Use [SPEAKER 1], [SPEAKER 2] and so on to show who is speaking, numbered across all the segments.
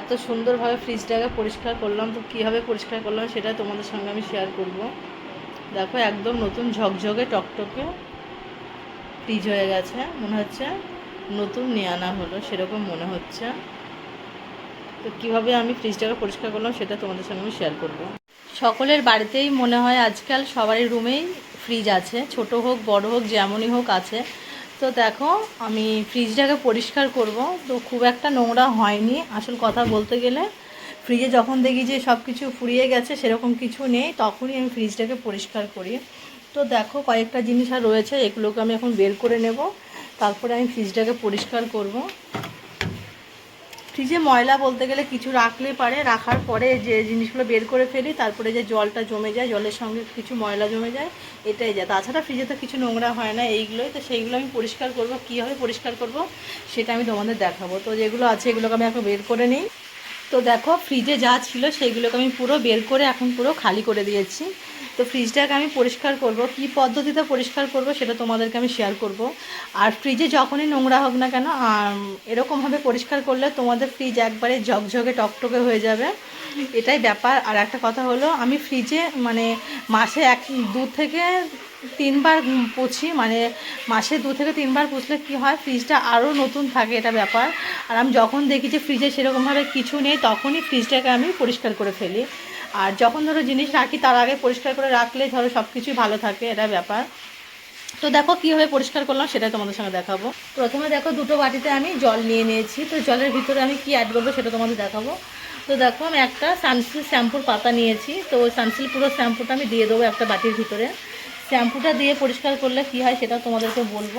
[SPEAKER 1] এত সুন্দরভাবে ফ্রিজটাকে পরিষ্কার করলাম, তো কীভাবে পরিষ্কার করলাম সেটা তোমাদের সঙ্গে আমি শেয়ার করব। দেখো, একদম নতুন ঝকঝকে, টকটকে ফ্রিজ হয়ে গেছে, মনে হচ্ছে নতুন নিয়ে আনা হলো, সেরকম মনে হচ্ছে। তো কীভাবে আমি ফ্রিজটাকে পরিষ্কার করলাম সেটা তোমাদের সঙ্গে আমি শেয়ার করব। সকলের বাড়িতেই মনে হয় আজকাল সবারই রুমেই ফ্রিজ আছে, ছোট হোক, বড় হোক, যেমনই হোক আছে। তো দেখো, আমি ফ্রিজটাকে পরিষ্কার করব। তো খুব একটা নোংরা হয়নি। আসল কথা বলতে গেলে, ফ্রিজে যখন দেখি যে সব কিছু ফুরিয়ে গেছে, সেরকম কিছু নেই, তখনই আমি ফ্রিজটাকে পরিষ্কার করি। তো দেখো, কয়েকটা জিনিস আর রয়েছে, এগুলোকে আমি এখন বের করে নেব। তারপরে আমি ফ্রিজটাকে পরিষ্কার করব। ফ্রিজে ময়লা বলতে গেলে কিছু রাখলে পারে, রাখার পরে যে জিনিসগুলো বের করে ফেলি, তারপরে যে জলটা জমে যায়, জলের সঙ্গে কিছু ময়লা জমে যায়, এটাই যায়। তাছাড়া ফ্রিজে তো কিছু নোংরা হয় না এইগুলোই, তো সেইগুলো আমি পরিষ্কার করব। কীভাবে পরিষ্কার করব সেটা আমি তোমাদের দেখাবো। তো যেগুলো আছে এগুলোকে আমি এখন বের করে নিই। তো দেখো, ফ্রিজে যা ছিল সেইগুলোকে আমি পুরো বের করে এখন পুরো খালি করে দিয়েছি। তো ফ্রিজটাকে আমি পরিষ্কার করব। কি পদ্ধতিতে পরিষ্কার করব সেটা তোমাদেরকে আমি শেয়ার করব। আর ফ্রিজে যখনই নোংরা হোক না কেন এরকমভাবে পরিষ্কার করলে তোমাদের ফ্রিজ একবারে ঝকঝকে টকটকে হয়ে যাবে। এটাই ব্যাপার। আর একটা কথা হলো, আমি ফ্রিজে মানে মাসে এক, দু থেকে তিনবার পুছি মানে মাসে দু থেকে তিনবার পুছলে কি হয় ফ্রিজটা আরও নতুন থাকে, এটা ব্যাপার। আর আমি যখন দেখি যে ফ্রিজে সেরকমভাবে কিছু নেই, তখনই ফ্রিজটাকে আমি পরিষ্কার করে ফেলি। আর যখন ধরো জিনিস রাখি, তার আগে পরিষ্কার করে রাখলে ধরো সব কিছুই ভালো থাকে, এটা ব্যাপার। তো দেখো কীভাবে পরিষ্কার করলাম সেটা তোমাদের সঙ্গে দেখাবো। প্রথমে দেখো দুটো বাটিতে আমি জল নিয়ে নিয়েছি। তো জলের ভিতরে আমি কি অ্যাড করব সেটা তোমাদের দেখাবো। তো দেখো আমি একটা সানসিল্ক শ্যাম্পুর পাতা নিয়েছি। তো সানসিল্ক পুরো শ্যাম্পুটা আমি দিয়ে দেবো একটা বাটির ভিতরে। শ্যাম্পুটা দিয়ে পরিষ্কার করলে কি হয় সেটা তোমাদেরকে বলব।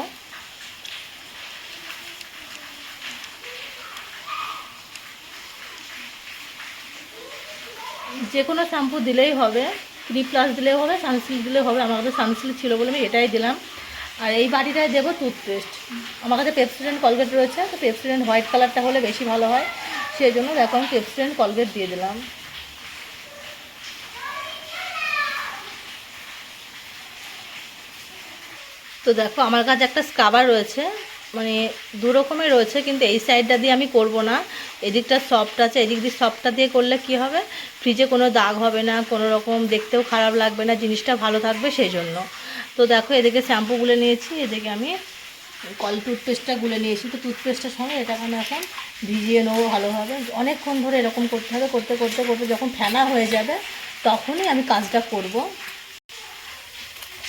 [SPEAKER 1] যে কোনো শ্যাম্পু দিলেই হবে থ্রি প্লাস দিলেও হবে সানসিল্ক দিলেও হবে। আমার কাছে সানসিল্ক ছিল বলে আমি এটাই দিলাম। আর এই বাটিটায় দেবো টুথপেস্ট আমার কাছে পেপসিডেন্ট কলগেট রয়েছে, তো পেপসিডেন্ট হোয়াইট কালারটা হলে বেশি ভালো হয়। সেই জন্য দেখো আমি পেপসিডেন্ট কলগেট দিয়ে দিলাম। তো দেখো আমার কাছে একটা স্কাবার রয়েছে। মানে দু রকমের রয়েছে, কিন্তু এই সাইডটা দিয়ে আমি করব না। এদিকটা সফট আছে, এদিক দিয়ে সফটটা দিয়ে করলে কি হবে? ফ্রিজে কোনো দাগ হবে না, কোনো রকম দেখতেও খারাপ লাগবে না, জিনিসটা ভালো থাকবে সেই জন্য তো দেখো, এদিকে শ্যাম্পু গুলে নিয়েছি, এদিকে আমি কল টুথপেস্টটা গুলে নিয়েছি। তো টুথপেস্টের সঙ্গে এটাকে আমি এখন ভিজিয়ে নেব ভালোভাবে। অনেকক্ষণ ধরে এরকম করতে হবে, করতে করতে করতে যখন ফেনা হয়ে যাবে, তখনই আমি কাজটা করব।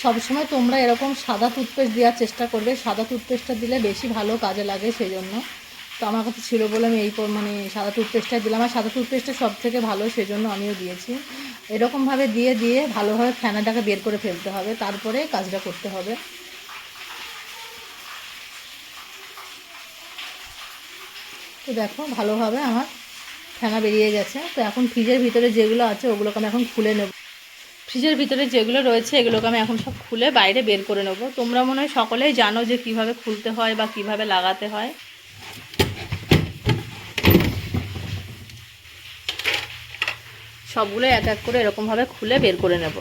[SPEAKER 1] সবসময় তোমরা এরকম সাদা টুথপেস্ট দেওয়ার চেষ্টা করবে। সাদা টুথপেস্টটা দিলে বেশি ভালো কাজে লাগে সেই জন্য তো আমার কাছে ছিল বলে আমি এই মানে সাদা টুথপেস্টটা দিলাম। আর সাদা টুথপেস্টটা সব থেকে ভালো সেই জন্য আমিও দিয়েছি। এরকমভাবে দিয়ে দিয়ে ভালোভাবে ফ্যানাটাকে বের করে ফেলতে হবে। তারপরে কাজটা করতে হবে। তো দেখো, ভালোভাবে আমার ফেনা বেরিয়ে গেছে। তো এখন ফ্রিজের ভিতরে যেগুলো আছে ওগুলোকে আমি এখন খুলে নেব। ফ্রিজের ভিতরে যেগুলো রয়েছে, এগুলোকে আমি এখন সব খুলে বাইরে বের করে নেব। তোমরা মনে হয় সকলেই জানো যে কীভাবে খুলতে হয় বা কীভাবে লাগাতে হয়। সবগুলো এক এক করে এরকমভাবে খুলে বের করে নেব।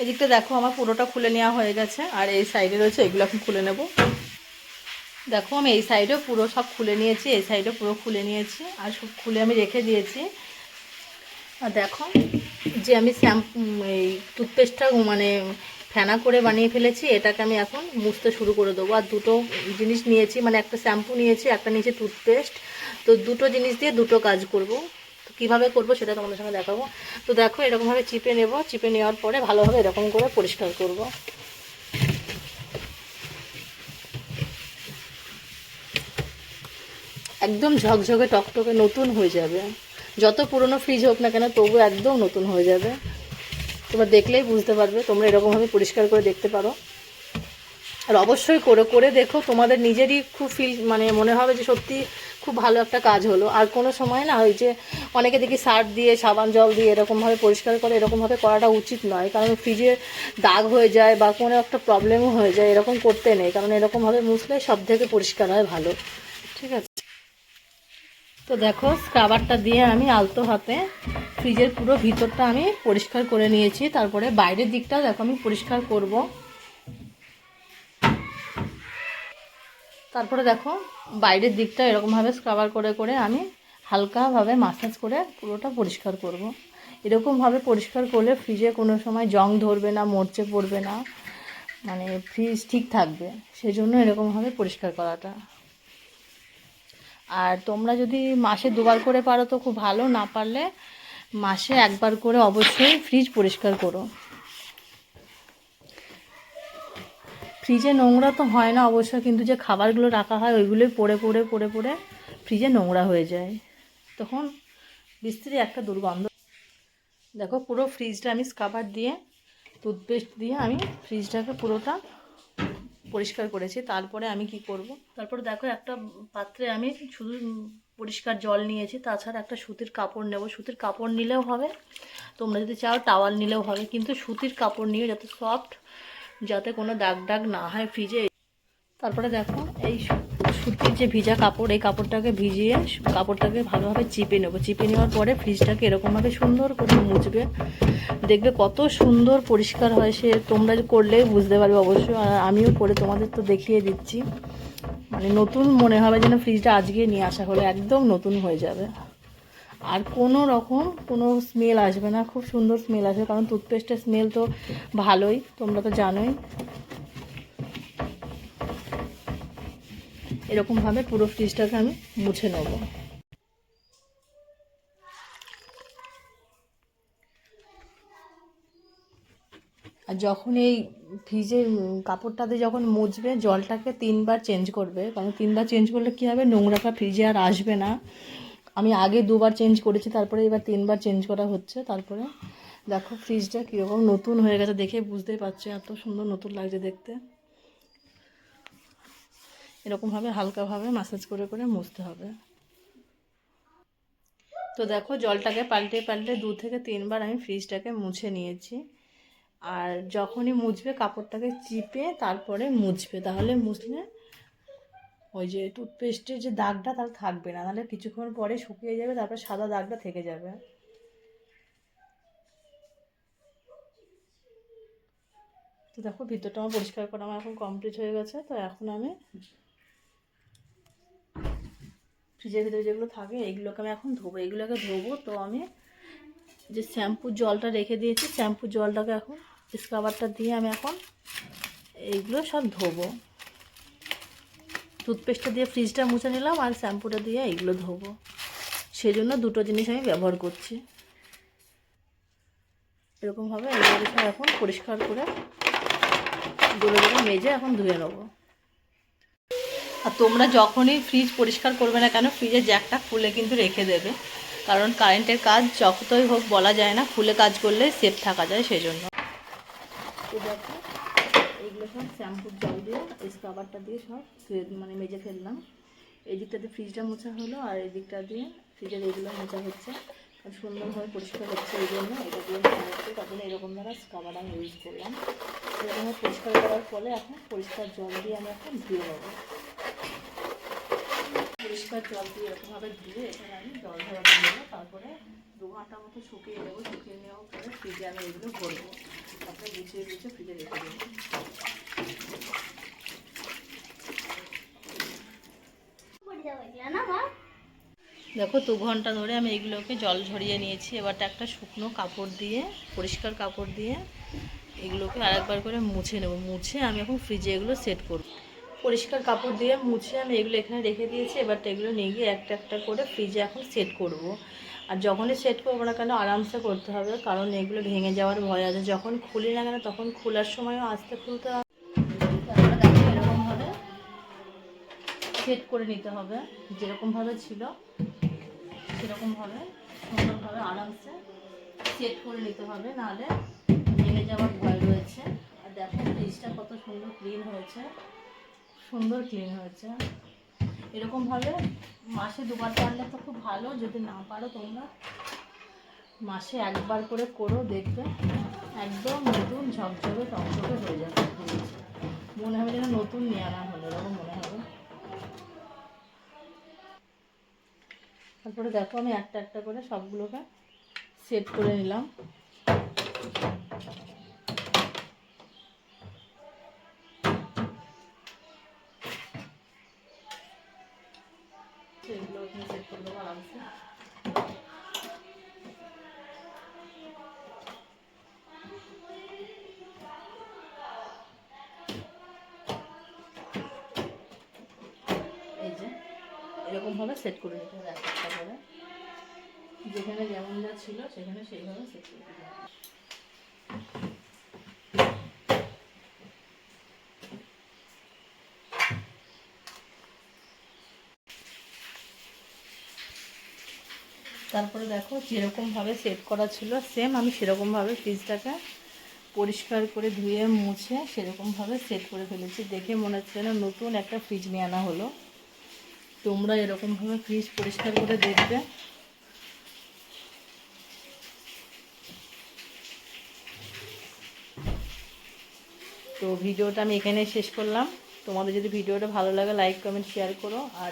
[SPEAKER 1] এদিকটা দেখো, আমার পুরোটা খুলে নেওয়া হয়ে গেছে, আর এই সাইডে রয়েছে, এগুলো এখন খুলে নেব। দেখো, আমি এই সাইডেও পুরো সব খুলে নিয়েছি, এই সাইডে পুরো খুলে নিয়েছি, আর সব খুলে আমি রেখে দিয়েছি। আর দেখো, যে আমি শ্যাম্পু এই টুথপেস্টটা মানে ফেনা করে বানিয়ে ফেলেছি, এটাকে আমি এখন মুছতে শুরু করে দেবো। আর দুটো জিনিস নিয়েছি মানে একটা শ্যাম্পু নিয়েছি, একটা নিয়েছি টুথপেস্ট তো দুটো জিনিস দিয়ে দুটো কাজ করব। তো কীভাবে করব সেটা তোমাদের সঙ্গে দেখাবো। তো দেখো, এরকমভাবে চিপে নেব। চিপে নেওয়ার পরে ভালোভাবে এরকম করে পরিষ্কার করব। একদম ঝকঝকে টকটকে নতুন হয়ে যাবে। যত পুরনো ফ্রিজ হোক না কেন, তবু একদম নতুন হয়ে যাবে। তোমরা দেখলেই বুঝতে পারবে, তোমরা এরকমভাবে পরিষ্কার করে দেখতে পারো। আর অবশ্যই করে করে দেখো, তোমাদের নিজেরই খুব ফিল মানে মনে হবে যে সত্যি খুব ভালো একটা কাজ হলো। আর কোনো সময় না ওই যে অনেকে দেখি সার্ফ দিয়ে, সাবান জল দিয়ে এরকমভাবে পরিষ্কার করে, এরকমভাবে করাটা উচিত নয়। কারণ ফ্রিজে দাগ হয়ে যায় বা কোনো একটা প্রবলেমও হয়ে যায়, এরকম করতে নেই। কারণ এরকমভাবে মুছলে সব থেকে পরিষ্কার হয় ভালো। ঠিক আছে? তো দেখো স্ক্রাবারটা দিয়ে আমি আলতো হাতে ফ্রিজের পুরো ভিতরটা আমি পরিষ্কার করে নিয়েছি। তারপরে বাইরের দিকটা দেখো, আমি পরিষ্কার করব। তারপরে দেখো, বাইরের দিকটা এরকমভাবে স্ক্রাবার করে করে আমি হালকাভাবে মাসাজ করে পুরোটা পরিষ্কার করব। এরকমভাবে পরিষ্কার করলে ফ্রিজে কোনো সময় জং ধরবে না, মরচে পড়বে না মানে ফ্রিজ ঠিক থাকবে। সেজন্য এরকমভাবে পরিষ্কার করাটা। আর তোমরা যদি মাসে দুবার করে পারো তো খুব ভালো, না পারলে মাসে একবার করে অবশ্যই ফ্রিজ পরিষ্কার করো। ফ্রিজে নোংরা তো হয় না অবশ্য, কিন্তু যে খাবারগুলো রাখা হয় ওইগুলোই পড়ে পড়ে পড়ে পড়ে ফ্রিজে নোংরা হয়ে যায়। তখন বিস্তৃতি একটা দুর্গন্ধ। দেখো পুরো ফ্রিজটা আমি স্কাবার দিয়ে, টুথপেস্ট দিয়ে আমি ফ্রিজটাকে পুরোটা পরিষ্কার করেছি, তারপরে আমি কি করব? তারপরে দেখো একটা পাত্রে আমি শুধু পরিষ্কার জল নিয়েছি, তাছাড়া একটা সুতির কাপড় নেব। সুতির কাপড় নিলেও হবে, তোমরা যদি চাও টাওয়াল নিলেও হবে, কিন্তু সুতির কাপড় নিয়ে যাতে সফট যাতে কোনো দাগ দাগ না হয় ফ্রিজে তারপরে দেখো এই সুতির যে ভিজা কাপড়, এই কাপড়টাকে ভিজিয়ে কাপড়টাকে ভালোভাবে চিপে নেব। চিপে নেওয়ার পরে ফ্রিজটাকে এরকমভাবে সুন্দর করে মুছবে। দেখবে কত সুন্দর পরিষ্কার হয় সে। তোমরা করলেই বুঝতে পারবে অবশ্যই। আর আমিও করে তোমাদের তো দেখিয়ে দিচ্ছি। মানে নতুন মনে হবে যেন ফ্রিজটা আজকে নিয়ে আসা হলো। একদম নতুন হয়ে যাবে। আর কোনো রকম কোনো স্মেল আসবে না। খুব সুন্দর স্মেল আসবে। কারণ টুথপেস্টের স্মেল তো ভালোই, তোমরা তো জানোই। এরকমভাবে পুরো ফ্রিজটাকে আমি মুছে নেব। আর যখন এই ফ্রিজের কাপড়টাতে যখন মুছবে, জলটাকে তিনবার চেঞ্জ করবে। কারণ তিনবার চেঞ্জ করলে কী হবে? নোংরাটা ফ্রিজে আর আসবে না। আমি আগে দুবার চেঞ্জ করেছি, তারপরে এবার তিনবার চেঞ্জ করা হচ্ছে। তারপরে দেখো ফ্রিজটা কীরকম নতুন হয়ে গেছে দেখে বুঝতেই পারছ, এত সুন্দর নতুন লাগছে দেখতে। এরকমভাবে হালকাভাবে মাসাজ করে করে মুছতে হবে। তো দেখো জলটাকে পাল্টে পাল্টে দু থেকে তিনবার আমি ফ্রিজটাকে মুছে নিয়েছি। আর যখনই মুছবে কাপড়টাকে চিপে তারপরে মুছবে। তাহলে মুছলে ওই যে টুথপেস্টের যে দাগটা তার থাকবে না। নাহলে কিছুক্ষণ পরে শুকিয়ে যাবে, তারপর সাদা দাগটা থেকে যাবে। তো দেখো ভিতরটা আমার পরিষ্কার করা আমার এখন কমপ্লিট হয়ে গেছে। তো এখন আমি ফ্রিজের ভিতরে যেগুলো থাকে, এগুলোকে আমি এখন ধোবো। এগুলোকে ধোবো, তো আমি যে শ্যাম্পুর জলটা রেখে দিয়েছি শ্যাম্পুর জলটাকে এখন স্ক্রাবারটা দিয়ে আমি এখন এইগুলো সব ধোবো। টুথপেস্টটা দিয়ে ফ্রিজটা মুছে নিলাম আর শ্যাম্পুটা দিয়ে এইগুলো ধোবো। সেই জন্য দুটো জিনিস আমি ব্যবহার করছি। এরকমভাবে এইগুলো সব এখন পরিষ্কার করে দূরে মেজে এখন ধুয়ে নেব। আর তোমরা যখনই ফ্রিজ পরিষ্কার করবে না কেন ফ্রিজের জ্যাকটা খুলে কিন্তু রেখে দেবে। কারণ কারেন্টের কাজ যতই হোক বলা যায় না, খুলে কাজ করলে সেফ থাকা যায় সেই জন্য তো এইগুলো সব শ্যাম্পুর জল দিয়ে স্ক্রাবারটা দিয়ে সব ধুয়ে মানে মেজে ফেললাম। এই দিকটাতে ফ্রিজটা মোছা হলো, আর এই দিকটা দিয়ে ফ্রিজের এইগুলো মোছা হচ্ছে। সুন্দরভাবে পরিষ্কার হচ্ছে এই জন্য। এটা দিয়ে হচ্ছে তার জন্য এরকম ধরা স্ক্রাবার আমি ইউজ করলাম। এরকমভাবে পরিষ্কার করার ফলে এখন পরিষ্কার জল দিয়ে আমি এখন ধুয়ে নেব। পরিষ্কার জল দিয়ে এরকমভাবে ধুয়ে এখানে আমি জল ধরাতে দেবো তারপরে দু ঘণ্টা মতো শুকিয়ে নেব শুকিয়ে নেওয়ার পরে ফ্রিজে আমি এগুলো ভরবো তারপরে গুছিয়ে গুছিয়ে ফ্রিজে রেখে দেবো। দেখো দু ঘণ্টা ধরে আমি এগুলোকে জল ঝরিয়ে নিয়েছি। এবারটা একটা শুকনো কাপড় দিয়ে পরিষ্কার কাপড় দিয়ে এগুলোকে আরেকবার করে মুছে নেব। মুছে আমি এখন ফ্রিজে এগুলো সেট করব। পরিষ্কার কাপড় দিয়ে মুছে আমি এগুলো এখানে রেখে দিয়েছি এবারটা এগুলো নিয়ে গিয়ে একটা একটা করে ফ্রিজে এখন সেট করব। আর যখনই সেট করব না কেন আরামসে করতে হবে, কারণ এগুলো ভেঙে যাওয়ার ভয় আছে। যখন খুলি না কেন তখন খোলার সময়ও আস্তে খুলতে হবে। এরকমভাবে সেট করে নিতে হবে যেরকমভাবে ছিল সেরকমভাবে সুন্দরভাবে আরামসে সেট করে নিতে হবে, নাহলে ভেঙে যাওয়ার ভয় রয়েছে। আর দেখো ফ্রিজটা কত সুন্দর ক্লিন হয়েছে। সুন্দর ক্লিন হয়েছে। এরকমভাবে মাসে দুবার পারলে তো খুব ভালো, যদি না পারো তোমরা মাসে একবার করে করো, দেখবে একদম নতুন ঝকঝকে টকঝকে হয়ে যাবে। মনে হবে যেন নতুন নিয়ে আনা হলো, এরকম মনে হবে। তারপরে দেখো আমি একটা একটা করে সবগুলোকে সেট করে নিলাম। আছে এগুলো এখানে সেট করে দেবো আরামসে। এই যে এরকমভাবে সেট করে নিতে হবে এক একটা করে। যেখানে যেমন যা ছিল, সেখানে সেইভাবে সেট করে দিতে হবে। তারপরে দেখো যেরকমভাবে সেট করা ছিল সেম আমি সেরকমভাবে ফ্রিজটাকে পরিষ্কার করে ধুয়ে মুছে সেরকমভাবে সেট করে ফেলেছি। দেখে মনে হচ্ছে যেন নতুন একটা ফ্রিজ নিয়ে আনা হলো। তোমরা এরকমভাবে ফ্রিজ পরিষ্কার করে দেখবে। তো ভিডিওটা আমি এখানেই শেষ করলাম। তোমাদের যদি ভিডিওটা ভালো লাগে লাইক কমেন্ট শেয়ার করো। আর